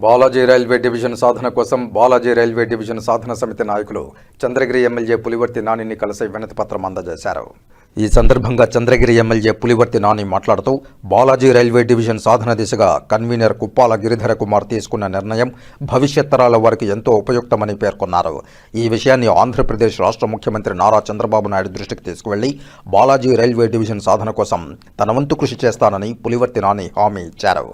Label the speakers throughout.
Speaker 1: Balaji railway division సాధన కోసం Balaji railway division సాధన సమితి నాయకులు చంద్రగిరి ఎమ్మెల్యే పులివర్తి నానిని కలిసి వినతిపత్రం అందజేశారు. ఈ సందర్భంగా చంద్రగిరి ఎమ్మెల్యే పులివర్తి నాని మాట్లాడుతూ బాలాజీ రైల్వే డివిజన్ సాధన దిశగా కన్వీనర్ కుప్పాల గిరిధర కుమార్ తీసుకున్న నిర్ణయం భవిష్యత్ తరాల వారికి ఎంతో ఉపయుక్తమని పేర్కొన్నారు. ఈ విషయాన్ని ఆంధ్రప్రదేశ్ రాష్ట్ర ముఖ్యమంత్రి నారా చంద్రబాబు నాయుడు దృష్టికి తీసుకువెళ్ళి బాలాజీ రైల్వే డివిజన్ సాధన కోసం తన వంతు కృషి చేస్తానని పులివర్తి నాని హామీ ఇచ్చారు.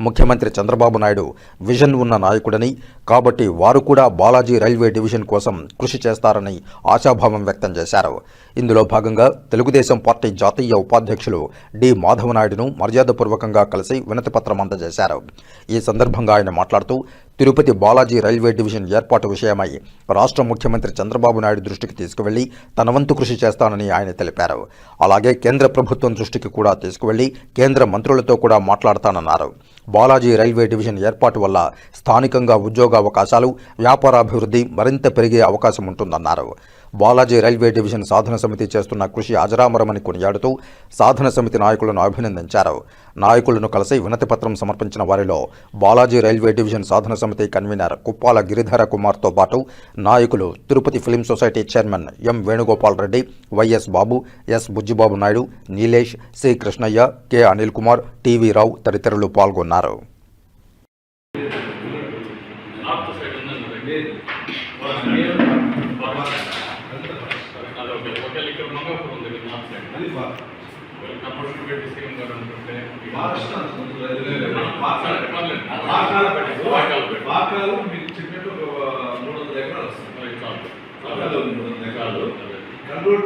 Speaker 1: ముఖ్యమంత్రి చంద్రబాబు నాయుడు విజన్ ఉన్న నాయకుడని కాబట్టి వారు కూడా బాలాజీ రైల్వే డివిజన్ కోసం కృషి చేస్తారని ఆశాభావం వ్యక్తం చేశారు. ఇందులో భాగంగా తెలుగుదేశం పార్టీ జాతీయ ఉపాధ్యక్షులు డి. మాధవనాయుడును మర్యాదపూర్వకంగా కలిసి వినతిపత్రం అందజేశారు. ఈ సందర్భంగా ఆయన మాట్లాడుతూ తిరుపతి బాలాజీ రైల్వే డివిజన్ ఏర్పాటు విషయమై రాష్ట్ర ముఖ్యమంత్రి చంద్రబాబు నాయుడు దృష్టికి తీసుకువెళ్ళి తన వంతు కృషి చేస్తానని ఆయన తెలిపారు. అలాగే కేంద్ర ప్రభుత్వం దృష్టికి కూడా తీసుకువెళ్ళి కేంద్ర మంత్రులతో కూడా మాట్లాడతానన్నారు. బాలాజీ రైల్వే డివిజన్ ఏర్పాటు వల్ల స్థానికంగా ఉద్యోగ అవకాశాలు వ్యాపారాభివృద్ధి మరింత పెరిగే అవకాశం ఉంటుందన్నారు. బాలాజీ రైల్వే డివిజన్ సాధన సమితి చేస్తున్న కృషి అజరామరమని కొనియాడుతూ సాధన సమితి నాయకులను అభినందించారు. నాయకులను కలిసి వినతిపత్రం సమర్పించిన వారిలో బాలాజీ రైల్వే డివిజన్ సాధన సమితి కన్వీనర్ కుప్పాల గిరిధర కుమార్తో పాటు నాయకులు Tirupati film society chairman M Venugopal Reddy YS Babu S Bujjibabu Naidu Nilesh C Krishnaiah K Anil Kumar TV Rao తదితరులు పాల్గొన్నారు.
Speaker 2: నార్త్ సైడ్ ఉందండి మంగాపురం ఉంది సైడ్.
Speaker 3: అది
Speaker 2: పెట్టి సీఎం గారు అనుకుంటే.
Speaker 3: పాకాలు మీకు చెప్పినట్టు మూడు వందల ఎకరాలు. పాకాలు మూడు వందల ఎకరాలు.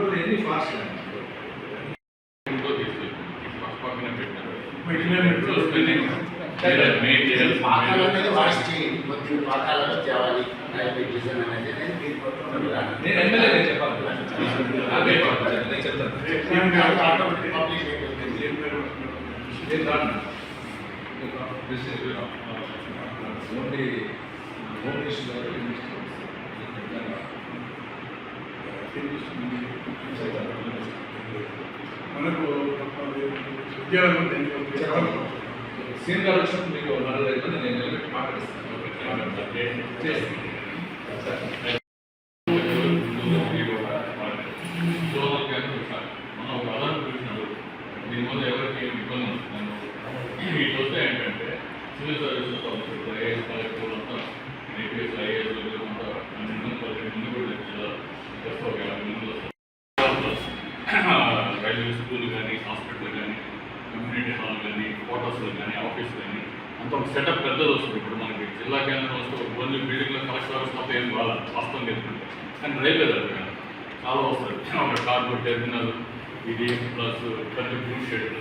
Speaker 3: పని ఎన్ని ఫాస్ట్
Speaker 2: తీసుకెళ్ళి. పక్క పక్కనే పెట్టారు.
Speaker 3: పెట్టిన పెట్టు.
Speaker 2: చూసుకొని మీరు మెయిన్ చేయాల్సింది
Speaker 4: పాకాల మీద
Speaker 2: మీరు.
Speaker 4: వాయిస్ చేయండి కొద్దిగా పాకాలలో తేవాలి రైల్వే డివిజన్ అనేది నేను మీరు కొట్టుకుంటున్నాను.
Speaker 3: నేను ఎమ్మెల్యే నేను చెప్పాలి
Speaker 2: అదే.
Speaker 3: నేను చెప్తాను
Speaker 4: నేను కాదు, ఆటోమేటిక్ పబ్లిక్ అయిపోతుంది.
Speaker 3: నేను రాను బిజినెస్ ఓన్లీ హోమ్ మినిస్టర్ గారు
Speaker 5: మనకు ఉద్యోగం సీనియర్
Speaker 3: సీన్ వచ్చినప్పుడు మీకు నలుగురు మంది నేను నిలబెట్టి మాట్లాడిస్తాను.
Speaker 2: ఏంటంటే రైల్వే స్కూల్ కానీ హాస్పిటల్ కానీ కమ్యూనిటీ హాల్ కానీ క్వార్టర్స్లో కానీ ఆఫీస్ కానీ అంత ఒక సెటప్ పెద్దది వస్తుంది. ఇప్పుడు మనకి జిల్లా కేంద్రం వస్తే ఒక కొన్ని బిల్డింగ్లో కలెక్టర్ ఆఫీస్ మొత్తం ఏం రావాలి వాస్తవం చెప్తుంటే కానీ రైల్వే దగ్గర చాలా వస్తుంది. ఒక కార్గో టెర్మినల్ ఇది ప్లస్ పెద్ద బ్లూ షెడ్